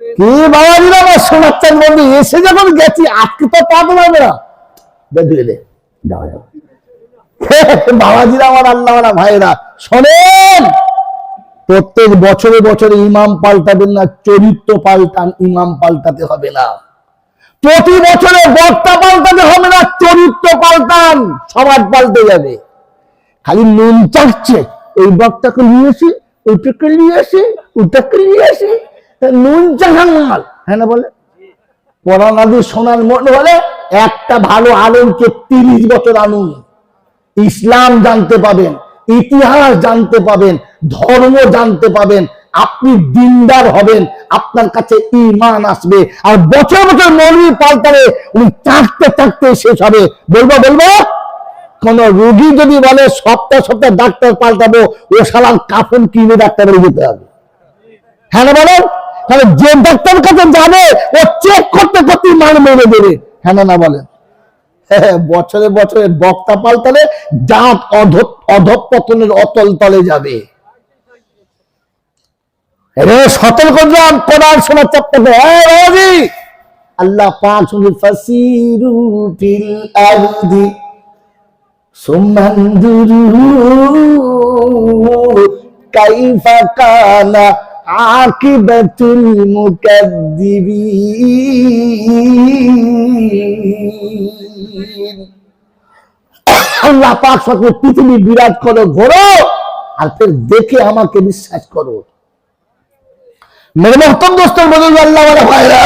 কি বাবাজির আমার বন্ধু এসে যখন গেছি, আজকে তো আমার ভাইরা শোনেন। প্রত্যেক বছরে বছরে ইমাম পাল্টাবেন না, চরিত্র পাল্টান, ইমাম পাল্টাতে হবে না। প্রতি বছরে বক্তা পাল্টাতে হবে না, চরিত্র পাল্টান, সমাজ পাল্টে যাবে। খালি নুন চাচ্ছে, এই বক্তাকে নিয়ে আসি ওইটাকে নিয়ে আসি ওটাকে নিয়ে আসি নুন মাল। হ্যাঁ না বলে? পরানাদি সোনার মনে বলে, একটা ভালো আলমকে তিরিশ বছর আনুন। ইসলাম জানতে পাবেন, ইতিহাস জানতে পাবেন, ধর্ম জানতে পাবেন, আপনি দিনদার হবেন, আপনার কাছে ইমান আসবে। আর বছর বছর মৌলবী পাল্টাবে উনি চাকতে চাকতে শেষ হবে। বলব বলব? কোন রোগী যদি বলে, সপ্তাহ সপ্তাহ ডাক্তার পাল্টাবো, ও সালাম কাফন কিনে ডাক্তারের যেতে হবে। হ্যাঁ বলেন তাহলে যে ডাক্তার কাছে যাবে ও চেক করতে করতে মান মেরে দেবে হ্যাঁ না হ্যাঁ, বছরে বছরে বক্তা পাল্টালে জাত অধ অধপতনের অতল তলে যাবে। সতর্ক কোরআন শোনার চাপতে হ্যাঁ আল্লাহ শুনি ফাসিরু ফিল আরদি কাইফা কানা আকিবাতুল মুকাদ্দিবিন। আল্লাহ পাক সকল পৃথিবী বিরাট করো ঘোরো আর ফের দেখে আমাকে বিশ্বাস করো। মেরে মহতম দোস্ত বলুন আল্লাহ বলে ভাইরা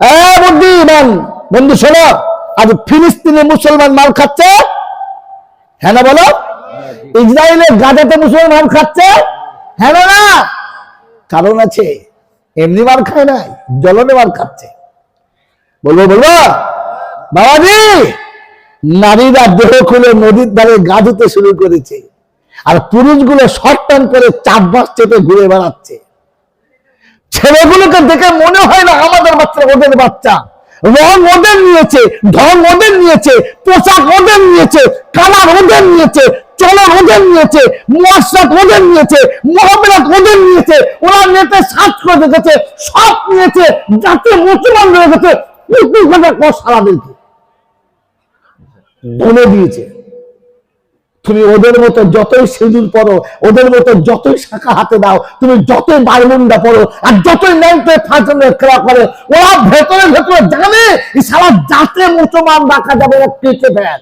হ্যাঁ বুদ্ধিমান, বন্ধু শোনো, আজ ফিলিস্তিনে মুসলমান মাল খাচ্ছে? হ্যাঁ না বলো? ইসরায়েলের গাজাতে মুসলমান মাল খাচ্ছে? হ্যাঁ না কারণ আছে, এমনি মাল খায় নাই, জলনে মাল খাচ্ছে। বলব বলব? বাবাজি নারীরা দেহ খুলে নদীর ধারে গা ধুতে শুরু করেছে, আর পুরুষগুলো শর্ট টান করে চাপবাস চেপে ঘুরে বেড়াচ্ছে। ছেলেগুলোকে দেখে মনে হয় না আমাদের বাচ্চা, ওদের বাচ্চা। রং ওদের নিয়েছে, ঢং ওদের নিয়েছে, পোশাক ওদের নিয়েছে, কালার ওদের নিয়েছে চলন ওদের নিয়েছে মশাক ওদের নিয়েছে মহামেলাক ওদের নিয়েছে, ওরা নেতে সাজ করে রেখেছে সব নিয়েছে, যাতে মুসলমান রয়ে গেছে সারাদেরকে বলে দিয়েছে, তুমি ওদের মতো যতই সিঁদুর পরো, ওদের মতো যতই শাখা হাতে দাও, তুমি যতই বারমুন্ডা পড়ো আর যতই ন্যাংটে ফাঁসনের খেলা করে, ওরা ভেতরে ভেতরে জানে সারা জাতে মুসলমান রাখা যাবে না কেটে দেন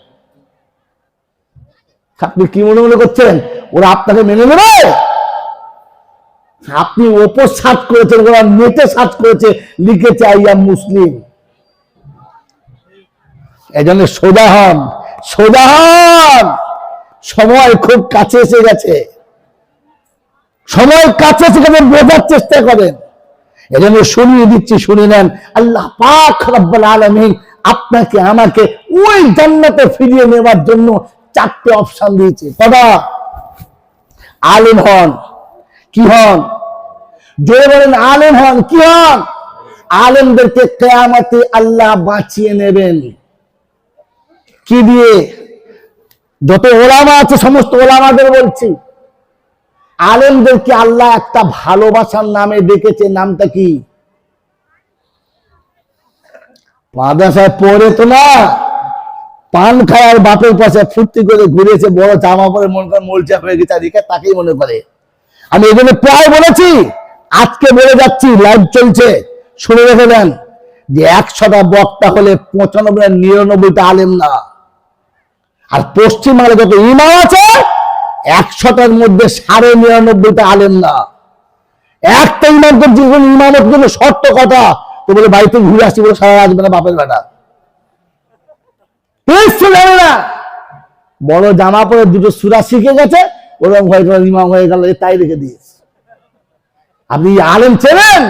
আপনি কি মনে মনে করছেন? ওরা আপনাকে মেনে নেবে? আপনি ওপর সার্চ করেছেন, ওরা নেটে সার্চ করেছে, লিখেছে আইয়া মুসলিম। এই জন্য সোজা হন সোজা হন। সময় খুব কাছে এসে গেছে। সময় কাছে এসে গেছে, বোঝার চেষ্টা করেন। এজন্য শুনিয়ে দিচ্ছি, শুনে নেন। আল্লাহ পাক রব্বুল আলামিন আপনাকে, আমাকে ওই জান্নাতে ফিরিয়ে নেওয়ার জন্য চারটে অপশন দিয়েছে। কটা? আলেম হন। কি হন? জোরে বলেন, আলেম হন। কি হন? আলেমদেরকে কেয়ামতে আল্লাহ বাঁচিয়ে নেবেন। কি দিয়ে? যত ওলামা আছে, সমস্ত ওলামাদের বলছি। আলেমদেরকে আল্লাহ একটা ভালোবাসার নামে ডেকেছে, নামটা কি? মাদ্রাসায় পড়ে তো না। পান খায় আর বাপের পাশে ফুর্তি করে ঘুরেছে, বড় জামা পরে মনে করে মোলচা হয়ে গেছে আদিকে তাকেই মনে করে। আমি এই জন্য প্রায় বলেছি, আজকে বলে যাচ্ছি লাইভ চলছে। শুনে রেখে দেন যে একশোটা বক্তা হলে পঁচানব্বই নিরানব্বইটা আলেম না। আর পশ্চিম পশ্চিমবাংলা যত ইমাম আছে, একশোটার মধ্যে সাড়ে নিরানব্বইটা আলেম না। একটা ইমাম জীবন ইমামের জন্য শর্ত কথা তো বলে, বাড়িতে ঘুরে আসছি বলে সারা আসবে না বাপের বেটা না বড় জামা পরে দুটো সুরা শিখে গেছে, ওরকম হয়ে গেল ইমাম হয়ে গেল তাই রেখে দিয়েছে। আপনি আলেম চেনেন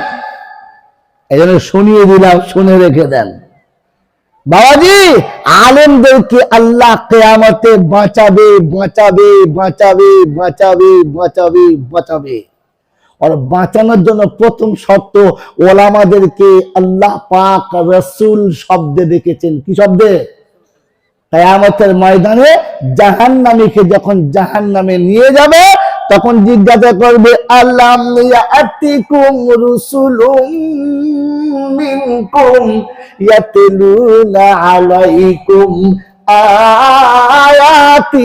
এই জন্য শুনিয়ে দিলাম, শুনে রেখে দেন। বাবাজি, আলেমদেরকে আল্লাহ কেয়ামতে বাঁচাবে বাঁচাবে বাঁচাবে বাঁচাবে বাঁচাবে বাঁচাবে। আর বাঁচানোর জন্য প্রথম শর্ত, ওলামাদেরকে আল্লাহ পাক রসুল শব্দে দেখেছেন কি শব্দে? কেয়ামতের ময়দানে জাহান নামীকে যখন জাহান নামে নিয়ে যাবে, তখন জিজ্ঞাসা করবে আল্লাহ ইয়াতিকুম রুসুলুম মিনকুম ইয়াতলুনা আলাইকুম আয়াতি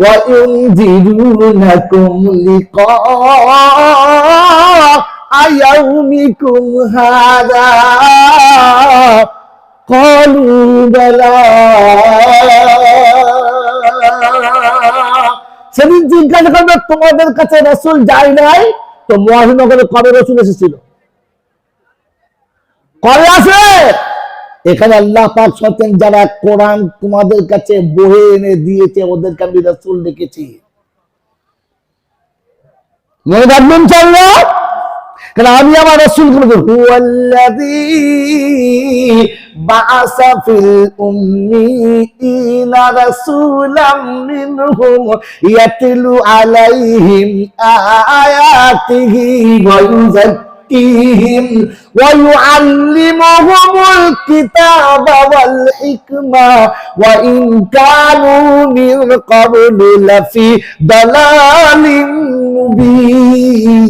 ওয়া ইউনজিরুনাকুম লিকা আয়াউমিকুম قالوا بلى সেদিন জিজ্ঞাসা করবে তোমাদের কাছে রসুল যায় নাই তো মহাজনগরে কবে রসুল এসেছিল কবে আসে এখানে আল্লাহ পাক সত্যেন যারা কোরআন তোমাদের কাছে বহে এনে দিয়েছে ওদেরকে আমি রসুল দেখেছি মনে রাখবেন চললো কারণ আমি আমার রসুলকে বলছি হুয়াল্লাযী বাআসা ফিল উম্মিয়িনা রাসূলাম মিনহুম ইয়াতলু আলাইহিম আয়াতিহি ওয়া يزكيهم ويعلمهم الكتاب والحكمة وإن كانوا من قبل لفي ضلال مبين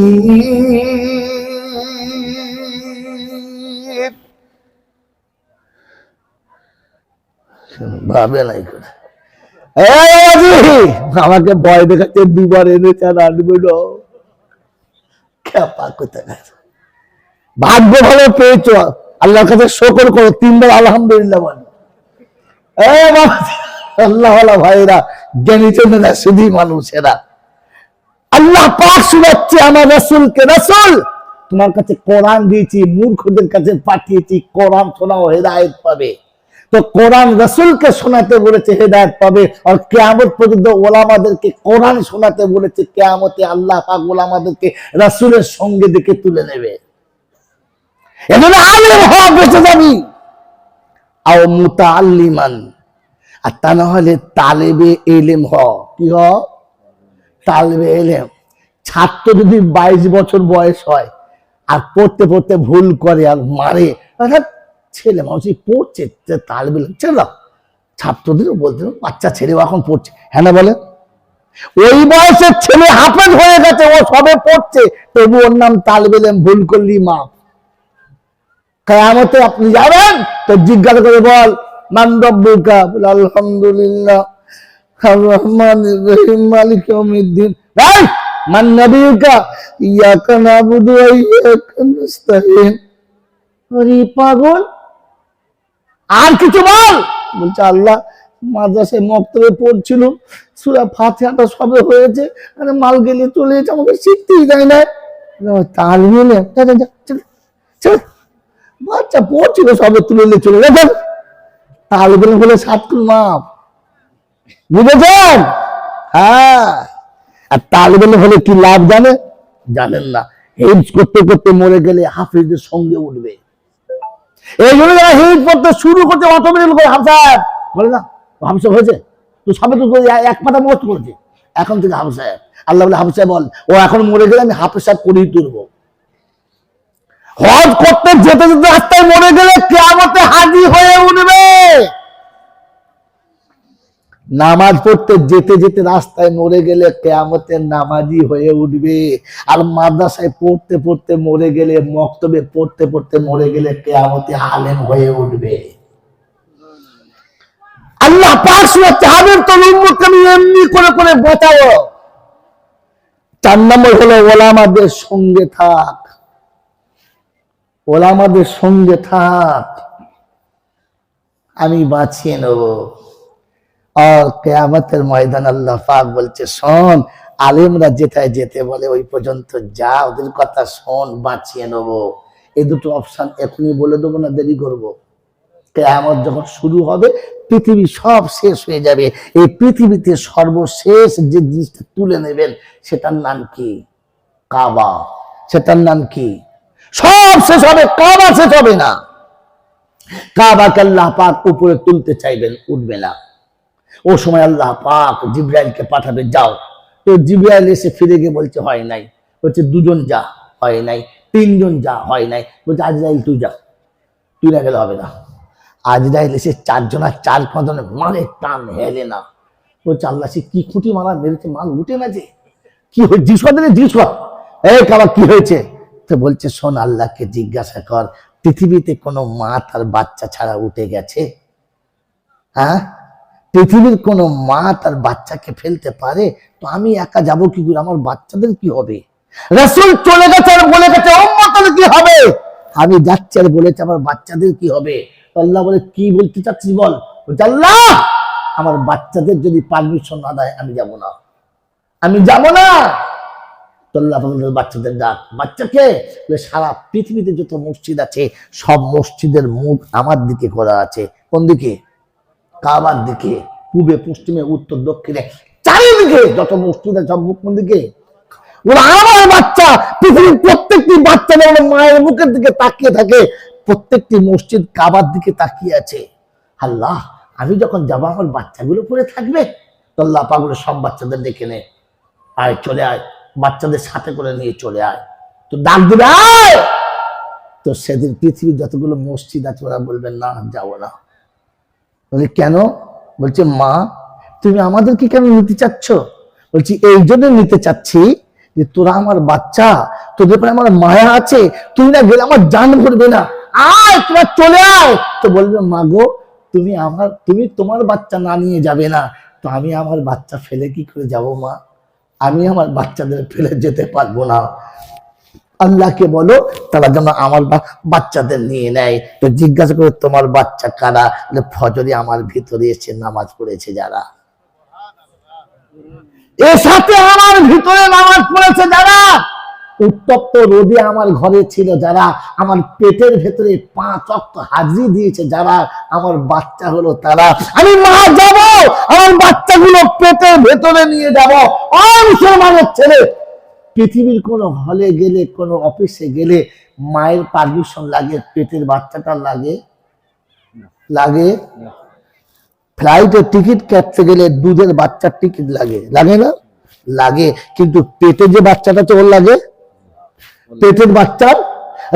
করে। আমাকে ভয় দেখাচ্ছে, দুবার এনেছে, আর আনবে ভাগ্য ভালো পেয়েছ। আল্লাহর কাছে শকর করো, তিনবার আলহামদুলিল্লাহ আল্লাহ ভাইরা জ্ঞানী চেনেরা শুধুই মানুষেরা। আল্লাহ পাক শুনাচ্ছে আমার রসুলকে। রসুল, তোমার কাছে কোরআন দিয়েছি, মূর্খদের কাছে পাঠিয়েছি, কোরআন শোনাও, হেদায়ত পাবে। তো কোরআন রসুলকে শোনাতে বলেছে হেদায়ত পাবে আর কেয়ামত পর্যন্ত ওলামাদেরকে কোরআন শোনাতে বলেছে কেয়ামতে আল্লাহ পাক ওলামাদেরকে রসুলের সঙ্গে দেখে তুলে নেবে। এজন্য আলেম হওয়া বেঁচে যাবি। আও মুতাআল্লিমান। আর তা না হলে তালেবে এলেম হ। কি হ? তালেবে এলেম। ছাত্র যদি বাইশ বছর বয়স হয় আর পড়তে পড়তে ভুল করে আর মারে, অর্থাৎ ছেলে মানুষই পড়ছে, যে তালেবে এলেম ছেড়ে দাও। বলতে বাচ্চা ছেলেও এখন পড়ছে। হ্যাঁ না বলে? ওই বয়সের ছেলে হাফেজ হয়ে গেছে, ও সবে পড়ছে। তবু ওর নাম তালেবে এলেম ভুল করলি মা। কেয়ামতে আপনি যাবেন, তো জিজ্ঞাসা করে বল, মান বলে আলহামদুলিল্লাহ রহমান রহিম মালিক ইয়াউমিদ্দিন। ভাই, মান ইয়াকা পাগল আর কিছু বল? বলছে, আল্লাহ মাদ্রাসায় মক্তবে পড়ছিল, সুরা ফাতিহাটা সবে হয়েছে, আরে মাল গেলে চলে যেতে আমাকে শিখতেই যায় না। তাল মিলে বাচ্চা পড়ছিল, সবে তুলে নিয়ে চলে গেছেন তাহলে বলে বলে সাতকুল মাপ। বুঝেছেন? হ্যাঁ। আর তালেবেন হলে কি লাভ জানে? জানেন না। হেজ করতে করতে মরে গেলে হাফিজের সঙ্গে উঠবে। এই জন্য যারা হিট পড়তে শুরু করতে অটোমেটিক করে হাফসাহেব বলে না হাফসাহেব হয়েছে? তো সবে তো এক পাতা মস্ত করেছে। এখন থেকে হাফসাহেব আল্লাহ বলে হাফসাহেব বল, ও এখন মরে গেলে আমি হাফ সাহেব করেই তুলবো। হজ করতে যেতে যেতে রাস্তায় মরে গেলে কেয়ামতে হাজির হয়ে উঠবে। নামাজ পড়তে যেতে যেতে রাস্তায় মরে গেলে কেয়ামতের নামাজি হয়ে উঠবে। আর মাদ্রাসায় পড়তে পড়তে মরে গেলে, মক্তবে পড়তে পড়তে মরে গেলে কেয়ামতে আলেম হয়ে উঠবে। আল্লাহ এমনি করে করে বাঁচাবো চার নম্বর হলো, ওলামাদের সঙ্গে থাক। ওলামাদের সঙ্গে থাক। আমি বাঁচিয়ে নেব। কেয়ামতের ময়দান আল্লাহ পাক বলছে, শোন, আলেমরা যেটায় যেতে বলে, ওই পর্যন্ত যা, ওদের কথা শোন, বাঁচিয়ে নেব। এই দুটো অপশন এখনই বলে দেবো না, দেরি করব। কেয়ামত যখন শুরু হবে, পৃথিবী সব শেষ হয়ে যাবে। এই পৃথিবীতে সর্বশেষ যে জিনিসটা তুলে নেবেন, সেটার নাম কি? কাবা। সেটার নাম কি? সব শেষ হবে, কাবা শেষ হবে না। কাবাকে আল্লাহ পাক উপরে তুলতে চাইবেন, উঠবে না। ও সময় আল্লাহ পাক জিব্রাইলকে পাঠাবে, যাও। তো জিব্রাইল এসে ফিরে গিয়ে বলছে, হয় নাই। বলছে, দুজন যা, হয় নাই। তিনজন যা, হয় নাই। বলছে, আজরাইল, তুই যা। তুই না গেলে হবে না। আজরাইল এসে চারজন আর চার পাঁচজনে মানে টান হেলে না। বলছে, আল্লাহ সে কি খুঁটি মারা মেরেছে, মাল উঠে না যে? কি জিজ্ঞাসা দিলে জিজ্ঞাসা এই কাবা কি হয়েছে? তো বলছে, শোন, আল্লাহকে জিজ্ঞাসা কর, পৃথিবীতে কোনো মা তার বাচ্চা ছাড়া উঠে গেছে? হ্যাঁ? পৃথিবীর কোনো মা তার বাচ্চাকে ফেলতে পারে, তো আমি একা যাব কি করে? আমার বাচ্চাদের কি হবে? রসুল চলে গেছে আর বলে গেছে, উম্মতের কি হবে? আমি যাচ্ছি আর বলেছে, আমার বাচ্চাদের কি হবে? আল্লাহ বলে, কি বলতে চাচ্ছিস বল? আল্লাহ, আমার বাচ্চাদের যদি পারমিশন না দেয়, আমি যাব না। আমি যাব না। তো বাচ্চাদের ডাক। বাচ্চাকে সারা পৃথিবীতে যত মসজিদ আছে, সব মসজিদের মুখ আমার দিকে করা আছে। কোন দিকে? কাবার দিকে, পূবে, পশ্চিমে, উত্তর, দক্ষিণে, চারিদিকে যত মসজিদ সব আমার বাচ্চা, পৃথিবীর প্রত্যেকটি বাচ্চা মায়ের মুখের দিকে তাকিয়ে থাকে, প্রত্যেকটি মসজিদ কাবার দিকে তাকিয়ে আছে। আল্লাহ, আমি যখন যাব, আমার বাচ্চাগুলো পড়ে থাকবে? তো আল্লাহ পাগলে সব বাচ্চাদের ডেকে নে। আয়, চলে আয়। বাচ্চাদের সাথে করে নিয়ে চলে আয়। তো ডাক দিবে, আয়! তো সেদিন পৃথিবীর যতগুলো মসজিদ আছে, ওরা বলবেন না, যাব না। বলে, কেন? বলছে, মা, তুমি আমাদেরকে কেন নিতে চাচ্ছ? বলছি, এই জন্য নিতে চাচ্ছি যে তোরা আমার বাচ্চা, তোদের পরে আমার মায়া আছে, তুমি না গেলে আমার জান ভরবে না। আয় তোমার চলে আয়। তো বলবে, মা গো, তুমি আমার, তুমি তোমার বাচ্চা না নিয়ে যাবে না। তো আমি আমার বাচ্চা ফেলে কি করে যাব, মা? আমি আমার বাচ্চাদের ফেলে যেতে পারব না। আল্লাহকে বলো, তারা যেন আমার বাচ্চাদের নিয়ে নেয়। তো জিজ্ঞাসা করে, তোমার বাচ্চা কারা? ফজরে আমার ভিতরে এসে নামাজ পড়েছে যারা। এর সাথে আমার ভিতরে নামাজ পড়েছে যারা। উত্তপ্ত রোদে আমার ঘরে ছিল যারা। আমার পেটের ভেতরে পাঁচ অক্ট হাজিরি দিয়েছে যারা। আমার বাচ্চা হলো তারা। আমি মা যাব, আমার বাচ্চাগুলো পেটের ভেতরে নিয়ে যাব। মুসলমানের ছেলে পৃথিবীর কোনো হলে গেলে, কোনো অফিসে গেলে মায়ের পারমিশন লাগে, পেটের বাচ্চাটা লাগে? লাগে? ফ্লাইটের টিকিট কাটতে গেলে দুধের বাচ্চার টিকিট লাগে। লাগে না? লাগে। কিন্তু পেটে যে বাচ্চাটা তো ওর লাগে? পেটের বাচ্চার?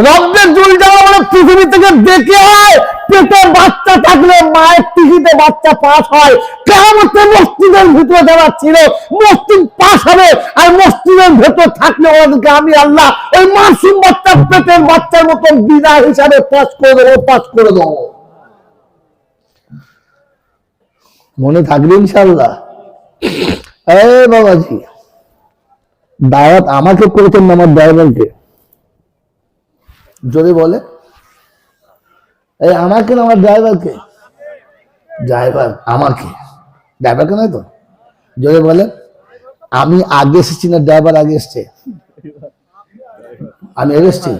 রক্তের জুল যাওয়া মানে পৃথিবী থেকে দেখে হয়! পেটের বাচ্চা থাকলে মায়ের টিকিটে বাচ্চা পাস হয়। কেমতে মসজিদের ভিতরে যারা ছিল, মসজিদ পাস হবে আর মসজিদের ভেতর থাকলে ওদেরকে আমি আল্লাহ ওই মাসুম বাচ্চা পেটের বাচ্চার মতন বিনা হিসাবে পাস করে দেবো, পাস করে দেবো। মনে থাকবে ইনশাল্লাহ এ বাবাজি, দাওয়াত আমাকে করেছেন আমার ড্রাইভারকে। যদি বলে এই আমাকে না আমার ড্রাইভারকে? ড্রাইভার আমাকে। ড্রাইভারকে নয় তো? যদি বলে আমি আগে এসেছি না ড্রাইভার আগে এসছে? আমি এসছি?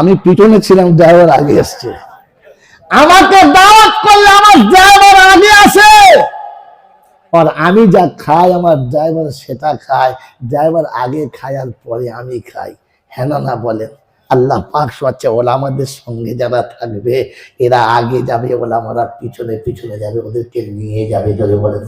আমি পিছনে ছিলাম, ড্রাইভার আগে এসছে। আমাকে দাওয়াত করলে আমার ড্রাইভার আগে আসে। আর আমি যা খাই, আমার ড্রাইভার সেটা খায়। ড্রাইভার আগে খায় আর পরে আমি খাই। হ্যাঁ না না বলেন। আল্লাহ পাক হচ্ছে ওলামাদের সঙ্গে যারা থাকবে, এরা আগে যাবে, ওলামারা পিছনে পিছনে যাবে, ওদেরকে নিয়ে যাবে, যদি বলেন।